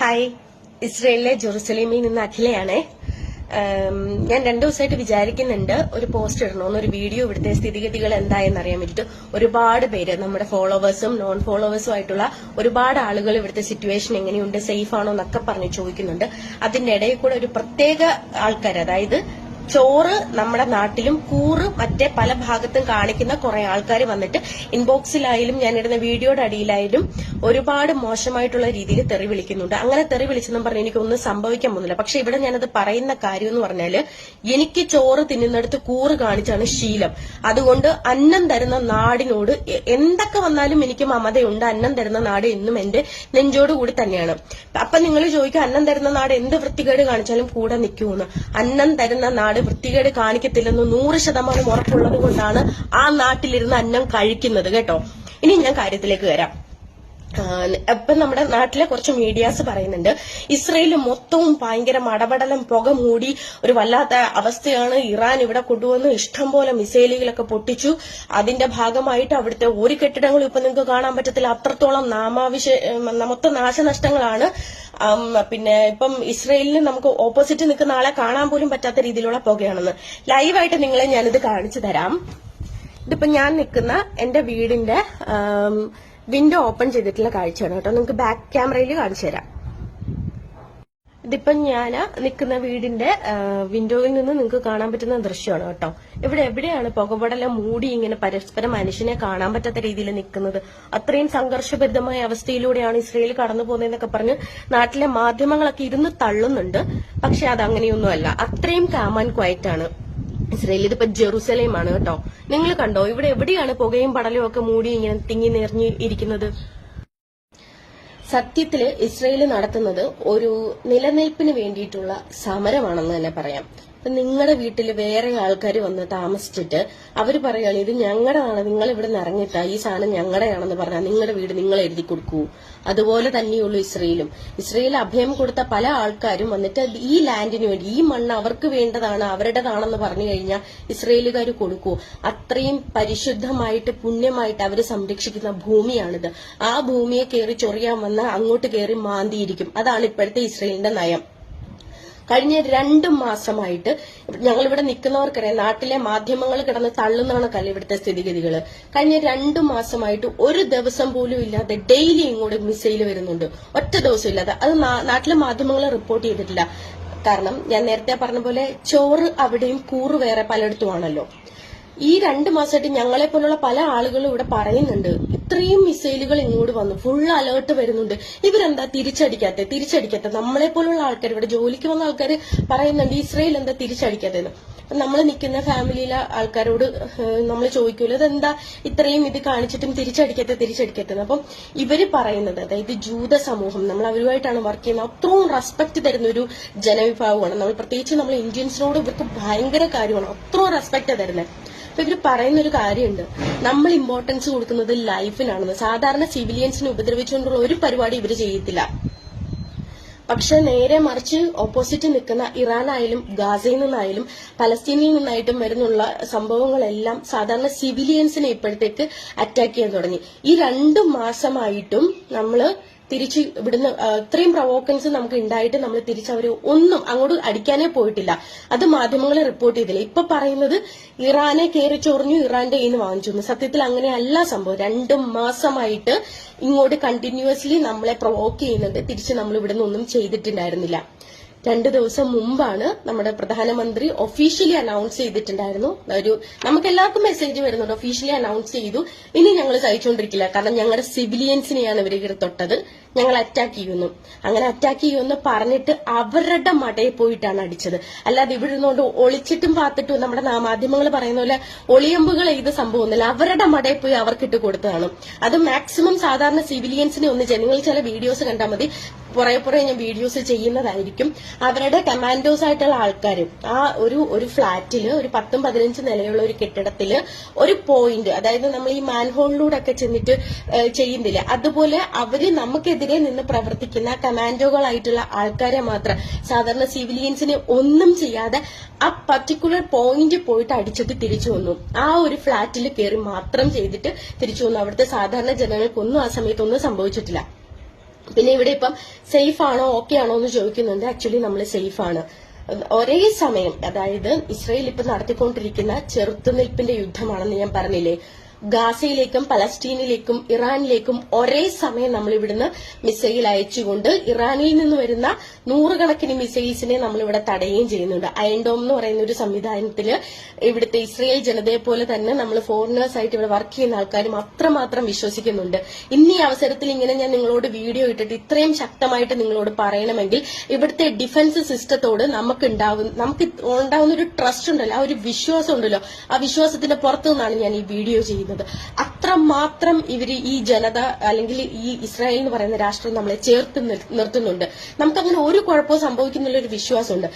Hi. ഇസ്രയേലിലെ ജെറുസലേമിൽ നിന്ന് അഖിലയാണേ. ഞാൻ രണ്ടു ദിവസമായിട്ട് വിചാരിക്കുന്നുണ്ട് ഒരു പോസ്റ്റ് ഇടണമെന്ന് ഒരു വീഡിയോ ഇവിടുത്തെ സ്ഥിതിഗതികൾ എന്തായെന്ന് അറിയാൻ വേണ്ടിയിട്ട് ഒരുപാട് പേര് നമ്മുടെ ഫോളോവേഴ്സും നോൺ ഫോളോവേഴ്സും ആയിട്ടുള്ള ഒരുപാട് ആളുകൾ ഇവിടുത്തെ സിറ്റുവേഷൻ എങ്ങനെയുണ്ട് സേഫ് ആണോ എന്നൊക്കെ പറഞ്ഞ് ചോദിക്കുന്നുണ്ട്. അതിന്റെ ഇടയിൽ കൂടെ ഒരു പ്രത്യേക ആൾക്കാർ അതായത് ചോറ് നമ്മുടെ നാട്ടിലും കൂറ് മറ്റേ പല ഭാഗത്തും കാണിക്കുന്ന കുറെ ആൾക്കാർ വന്നിട്ട് ഇൻബോക്സിലായാലും ഞാൻ ഇടുന്ന വീഡിയോയുടെ അടിയിലായാലും ഒരുപാട് മോശമായിട്ടുള്ള രീതിയിൽ തെറി വിളിക്കുന്നുണ്ട്. അങ്ങനെ തെറി വിളിച്ചെന്നും പറഞ്ഞ് എനിക്കൊന്നും സംഭവിക്കാൻ പോകുന്നില്ല. പക്ഷെ ഇവിടെ ഞാനത് പറയുന്ന കാര്യം എന്ന് പറഞ്ഞാൽ എനിക്ക് ചോറ് തിന്നുന്നിടത്ത് കൂറ് കാണിച്ചാണ് ശീലം. അതുകൊണ്ട് അന്നം തരുന്ന നാടിനോട് എന്തൊക്കെ വന്നാലും എനിക്ക് മമതയുണ്ട്. അന്നം തരുന്ന നാട് എന്നും എന്റെ നെഞ്ചോട് കൂടി തന്നെയാണ്. അപ്പൊ നിങ്ങൾ ചോദിക്കുക അന്നം തരുന്ന നാട് എന്ത് വൃത്തികേട് കാണിച്ചാലും കൂടെ നിൽക്കുമെന്ന്. അന്നം തരുന്ന നാട് വൃത്തികേട് കാണിക്കത്തില്ലെന്ന് നൂറ് ശതമാനം ഉറപ്പുള്ളത് കൊണ്ടാണ് ആ നാട്ടിലിരുന്ന് അന്നം കഴിക്കുന്നത്. കേട്ടോ? ഇനി ഞാൻ കാര്യത്തിലേക്ക് വരാം. ഇപ്പൊ നമ്മുടെ നാട്ടിലെ കുറച്ച് മീഡിയാസ് പറയുന്നുണ്ട് ഇസ്രയേൽ മൊത്തവും ഭയങ്കര മടപടലം പുക മൂടി ഒരു വല്ലാത്ത അവസ്ഥയാണ് ഇറാൻ ഇവിടെ കൊണ്ടുവന്ന് ഇഷ്ടംപോലെ മിസൈലുകളൊക്കെ പൊട്ടിച്ചു. അതിന്റെ ഭാഗമായിട്ട് അവിടുത്തെ ഒരു കെട്ടിടങ്ങളും ഇപ്പൊ നിങ്ങൾക്ക് കാണാൻ പറ്റത്തില്ല. അത്രത്തോളം നാമാവിശ മൊത്തം നാശനഷ്ടങ്ങളാണ്. പിന്നെ ഇപ്പം ഇസ്രയേലിന് നമുക്ക് ഓപ്പോസിറ്റ് നിൽക്കുന്ന ആളെ കാണാൻ പോലും പറ്റാത്ത രീതിയിലുള്ള പുകയാണെന്ന്. ലൈവായിട്ട് നിങ്ങളെ ഞാനിത് കാണിച്ചു തരാം. ഇതിപ്പോ ഞാൻ നിൽക്കുന്ന എന്റെ വീടിന്റെ വിൻഡോ ഓപ്പൺ ചെയ്തിട്ടുള്ള കാഴ്ചയാണ് കേട്ടോ. നിങ്ങൾക്ക് ബാക്ക് ക്യാമറയിൽ കാണിച്ചു തരാം. ഇതിപ്പം ഞാൻ നിൽക്കുന്ന വീടിന്റെ വിൻഡോയിൽ നിന്ന് നിങ്ങൾക്ക് കാണാൻ പറ്റുന്ന ദൃശ്യമാണ് കേട്ടോ. ഇവിടെ എവിടെയാണ് പുകപടലം മൂടി ഇങ്ങനെ പരസ്പരം മനുഷ്യനെ കാണാൻ പറ്റാത്ത രീതിയിൽ നിൽക്കുന്നത്? അത്രയും സംഘർഷഭരിതമായ അവസ്ഥയിലൂടെയാണ് ഇസ്രയേൽ കടന്നു പോകുന്നതെന്നൊക്കെ പറഞ്ഞ് നാട്ടിലെ മാധ്യമങ്ങളൊക്കെ ഇരുന്ന് തള്ളുന്നുണ്ട്. പക്ഷെ അത് അങ്ങനെയൊന്നുമല്ല അത്രയും കാമാൻ ക്വയറ്റ് ആണ്. ഇസ്രയേൽ ഇതിപ്പോ ജെറുസലേമാണ് കേട്ടോ. നിങ്ങൾ കണ്ടോ? ഇവിടെ എവിടെയാണ് പുകയും പടലും ഒക്കെ മൂടി ഇങ്ങനെ തിങ്ങി നിറഞ്ഞ് ഇരിക്കുന്നത്? സത്യത്തിൽ ഇസ്രയേൽ നടത്തുന്നത് ഒരു നിലനിൽപ്പിന് വേണ്ടിയിട്ടുള്ള സമരമാണെന്ന് തന്നെ പറയാം. നിങ്ങളുടെ വീട്ടിൽ വേറെ ആൾക്കാർ വന്ന് താമസിച്ചിട്ട് അവർ പറയുകയാണ് ഇത് ഞങ്ങളുടെയാണ് നിങ്ങൾ ഇവിടെ നിന്ന് ഇറങ്ങിട്ട ഈ സാധനം ഞങ്ങളുടെയാണെന്ന് പറഞ്ഞാൽ നിങ്ങളുടെ വീട് നിങ്ങൾ എഴുതി കൊടുക്കൂ. അതുപോലെ തന്നെയുള്ളൂ ഇസ്രയേലും. ഇസ്രയേൽ അഭയം കൊടുത്ത പല ആൾക്കാരും വന്നിട്ട് ഈ ലാൻഡിന് വേണ്ടി ഈ മണ്ണ് അവർക്ക് വേണ്ടതാണ് അവരുടേതാണെന്ന് പറഞ്ഞു കഴിഞ്ഞാൽ ഇസ്രയേലുകാർ കൊടുക്കൂ. അത്രയും പരിശുദ്ധമായിട്ട് പുണ്യമായിട്ട് അവർ സംരക്ഷിക്കുന്ന ഭൂമിയാണിത്. ആ ഭൂമിയെ കയറി ചൊറിയാൻ വന്ന് അങ്ങോട്ട് കയറി മാന്തിയിരിക്കും. അതാണ് ഇപ്പോഴത്തെ ഇസ്രയേലിന്റെ നയം. കഴിഞ്ഞ രണ്ട് മാസമായിട്ട് ഞങ്ങൾ ഇവിടെ നിൽക്കുന്നവർക്കറിയാം. നാട്ടിലെ മാധ്യമങ്ങൾ കിടന്ന് തള്ളുന്ന കണക്കല്ല ഇവിടുത്തെ സ്ഥിതിഗതികൾ. കഴിഞ്ഞ രണ്ട് മാസമായിട്ട് ഒരു ദിവസം പോലും ഇല്ലാതെ ഡെയിലി ഇങ്ങോട്ട് മിസൈൽ വരുന്നുണ്ട്. ഒറ്റ ദിവസം ഇല്ലാതെ. അത് നാട്ടിലെ മാധ്യമങ്ങൾ റിപ്പോർട്ട് ചെയ്തിട്ടില്ല. കാരണം ഞാൻ നേരത്തെ പറഞ്ഞ പോലെ ചോറ് അവിടെയും കൂറ് വേറെ പലയിടത്തുമാണല്ലോ ഈ രണ്ട് മാസമായിട്ട് ഞങ്ങളെ പോലുള്ള പല ആളുകളും ഇവിടെ പറയുന്നുണ്ട്. ഇത്രയും മിസൈലുകൾ ഇങ്ങോട്ട് വന്നു. ഫുൾ അലേർട്ട് വരുന്നുണ്ട്. ഇവരെന്താ തിരിച്ചടിക്കാത്ത? തിരിച്ചടിക്കാത്ത? നമ്മളെ പോലുള്ള ആൾക്കാർ ഇവിടെ ജോലിക്ക് വന്ന ആൾക്കാർ പറയുന്നുണ്ട് ഇസ്രയേൽ എന്താ തിരിച്ചടിക്കാത്തതെന്ന് നമ്മൾ നിൽക്കുന്ന ഫാമിലിയിലെ ആൾക്കാരോട് നമ്മൾ ചോദിക്കൂല അതെന്താ ഇത്രയും ഇത് കാണിച്ചിട്ടും തിരിച്ചടിക്കാത്ത തിരിച്ചടിക്കാത്തത് അപ്പം ഇവർ പറയുന്നത് അതായത് ജൂത സമൂഹം നമ്മൾ അവരുമായിട്ടാണ് വർക്ക് ചെയ്യുന്നത് അത്രയും റെസ്പെക്ട് തരുന്ന ഒരു ജനവിഭാഗമാണ്. നമ്മൾ പ്രത്യേകിച്ച് നമ്മൾ ഇന്ത്യൻസിനോട് ഇവർക്ക് ഭയങ്കര കാര്യമാണ്. അത്രയും റെസ്പെക്ട് തരുന്നത് അപ്പൊ ഇവർ പറയുന്ന ഒരു കാര്യമുണ്ട്. നമ്മൾ ഇമ്പോർട്ടൻസ് കൊടുക്കുന്നത് ലൈഫിനാണെന്ന് സാധാരണ സിവിലിയൻസിനെ ഉപദ്രവിച്ചുകൊണ്ടുള്ള ഒരു പരിപാടി ഇവർ ചെയ്യത്തില്ല. പക്ഷെ നേരെ മറിച്ച് ഓപ്പോസിറ്റ് നിൽക്കുന്ന ഇറാനായാലും ഗാസയിൽ നിന്നായാലും പലസ്തീനിൽ നിന്നായിട്ടും വരുന്നുള്ള സംഭവങ്ങളെല്ലാം സാധാരണ സിവിലിയൻസിനെ ഇപ്പോഴത്തേക്ക് അറ്റാക്ക് ചെയ്യാൻ തുടങ്ങി. ഈ രണ്ടു മാസമായിട്ടും നമ്മൾ തിരിച്ച് ഇവിടുന്ന് ഇത്രയും പ്രൊവോക്കൻസ് നമുക്ക് ഉണ്ടായിട്ട് നമ്മൾ തിരിച്ച് അവർ ഒന്നും അങ്ങോട്ട് അടിക്കാനേ പോയിട്ടില്ല. അത് മാധ്യമങ്ങളെ റിപ്പോർട്ട് ചെയ്തില്ല? ഇപ്പൊ പറയുന്നത് ഇറാനെ കയറി ചൊറിഞ്ഞു ഇറാന്റെ കയ്യിൽ നിന്ന് വാങ്ങിച്ചു. സത്യത്തിൽ അങ്ങനെയല്ല സംഭവം. രണ്ടു മാസമായിട്ട് ഇങ്ങോട്ട് കണ്ടിന്യൂസ്ലി നമ്മളെ പ്രൊവോക്ക് ചെയ്യുന്നുണ്ട്. തിരിച്ച് നമ്മൾ ഇവിടുന്ന് ഒന്നും ചെയ്തിട്ടുണ്ടായിരുന്നില്ല. രണ്ടു ദിവസം മുമ്പാണ് നമ്മുടെ പ്രധാനമന്ത്രി ഒഫീഷ്യലി അനൗൺസ് ചെയ്തിട്ടുണ്ടായിരുന്നു. ഒരു നമുക്ക് എല്ലാവർക്കും മെസ്സേജ് വരുന്നുണ്ട്. ഒഫീഷ്യലി അനൗൺസ് ചെയ്തു. ഇനി ഞങ്ങൾ സഹിച്ചുകൊണ്ടിരിക്കില്ല കാരണം ഞങ്ങളുടെ സിവിലിയൻസിനെയാണ് ഇവർ തൊട്ടത്. ഞങ്ങൾ അറ്റാക്ക് ചെയ്യുന്നു. അങ്ങനെ അറ്റാക്ക് ചെയ്യുമെന്ന് പറഞ്ഞിട്ട് അവരുടെ മടയിൽ പോയിട്ടാണ് അടിച്ചത്. അല്ലാതെ ഇവിടെ ഇരുന്നുകൊണ്ട് ഒളിച്ചിട്ടും പാത്തിട്ടും നമ്മുടെ മാധ്യമങ്ങൾ പറയുന്ന പോലെ ഒളിയമ്പുകൾ ഇത് സംഭവമൊന്നുമില്ല അവരുടെ മടയിൽ പോയി അവർക്കിട്ട് കൊടുത്തതാണ്. അത് മാക്സിമം സാധാരണ സിവിലിയൻസിനെ ഒന്ന് ജനങ്ങൾ ചില വീഡിയോസ് കണ്ടാൽ മതി. പുറകെ പുറേ ഞാൻ വീഡിയോസ് ചെയ്യുന്നതായിരിക്കും. അവരുടെ കമാൻഡോസ് ആയിട്ടുള്ള ആൾക്കാർ ആ ഒരു ഒരു ഫ്ളാറ്റിൽ ഒരു പത്തും പതിനഞ്ച് നിലയുള്ള ഒരു കെട്ടിടത്തിൽ ഒരു പോയിന്റ് അതായത് നമ്മൾ ഈ മാൻഹോളിലൂടെ ഒക്കെ ചെന്നിട്ട് ചെയ്യുന്നില്ല. അതുപോലെ അവർ നമുക്കെതിരെ നിന്ന് പ്രവർത്തിക്കുന്ന കമാൻഡോകളായിട്ടുള്ള ആൾക്കാരെ മാത്രം സാധാരണ സിവിലിയൻസിനെ ഒന്നും ചെയ്യാതെ ആ പർട്ടിക്കുലർ പോയിന്റ് പോയിട്ട് അടിച്ചിട്ട് തിരിച്ചു വന്നു. ആ ഒരു ഫ്ളാറ്റിൽ കയറി മാത്രം ചെയ്തിട്ട് തിരിച്ചു വന്നു. അവിടുത്തെ സാധാരണ ജനങ്ങൾക്കൊന്നും ആ സമയത്തൊന്നും സംഭവിച്ചിട്ടില്ല. പിന്നെ ഇവിടെ ഇപ്പം സേഫ് ആണോ ഓക്കെ ആണോ എന്ന് ചോദിക്കുന്നുണ്ട്. ആക്ച്വലി നമ്മൾ സേഫ് ആണ്. ഒരേ സമയം അതായത് ഇസ്രയേൽ ഇപ്പൊ നടത്തിക്കൊണ്ടിരിക്കുന്ന ചെറുത്തുനിൽപ്പിന്റെ യുദ്ധമാണെന്ന് ഞാൻ പറഞ്ഞില്ലേ? ഗാസയിലേക്കും പലസ്റ്റീനിലേക്കും ഇറാനിലേക്കും ഒരേ സമയം നമ്മൾ ഇവിടുന്ന് മിസൈൽ അയച്ചുകൊണ്ട് ഇറാനിൽ നിന്ന് വരുന്ന നൂറുകണക്കിന് മിസൈൽസിനെ നമ്മൾ ഇവിടെ തടയുകയും ചെയ്യുന്നുണ്ട്. അയൻഡോം എന്ന് പറയുന്ന ഒരു സംവിധാനത്തിൽ ഇവിടുത്തെ ഇസ്രയേൽ ജനതയെ പോലെ തന്നെ നമ്മൾ ഫോറിനേഴ്സ് ആയിട്ട് ഇവിടെ വർക്ക് ചെയ്യുന്ന ആൾക്കാരും അത്രമാത്രം വിശ്വസിക്കുന്നുണ്ട്. ഇന്ന് ഈ അവസരത്തിൽ ഇങ്ങനെ ഞാൻ നിങ്ങളോട് വീഡിയോ ഇട്ടിട്ട് ഇത്രയും ശക്തമായിട്ട് നിങ്ങളോട് പറയണമെങ്കിൽ ഇവിടുത്തെ ഡിഫൻസ് സിസ്റ്റത്തോട് നമുക്ക് ഉണ്ടാവും നമുക്ക് ഉണ്ടാവുന്ന ഒരു ട്രസ്റ്റ് ഉണ്ടല്ലോ ആ ഒരു വിശ്വാസം ഉണ്ടല്ലോ. ആ വിശ്വാസത്തിന്റെ പുറത്തു നിന്നാണ് ഞാൻ ഈ വീഡിയോ ചെയ്യുന്നത്. അത്രമാത്രം ഇവർ ഈ ജനത അല്ലെങ്കിൽ ഈ ഇസ്രായേൽ എന്ന് പറയുന്ന രാഷ്ട്രം നമ്മളെ ചേർത്ത് നിർ- നിർത്തുന്നുണ്ട്. നമുക്കങ്ങനെ ഒരു കുഴപ്പവും സംഭവിക്കുന്നുള്ള ഒരു വിശ്വാസമുണ്ട്.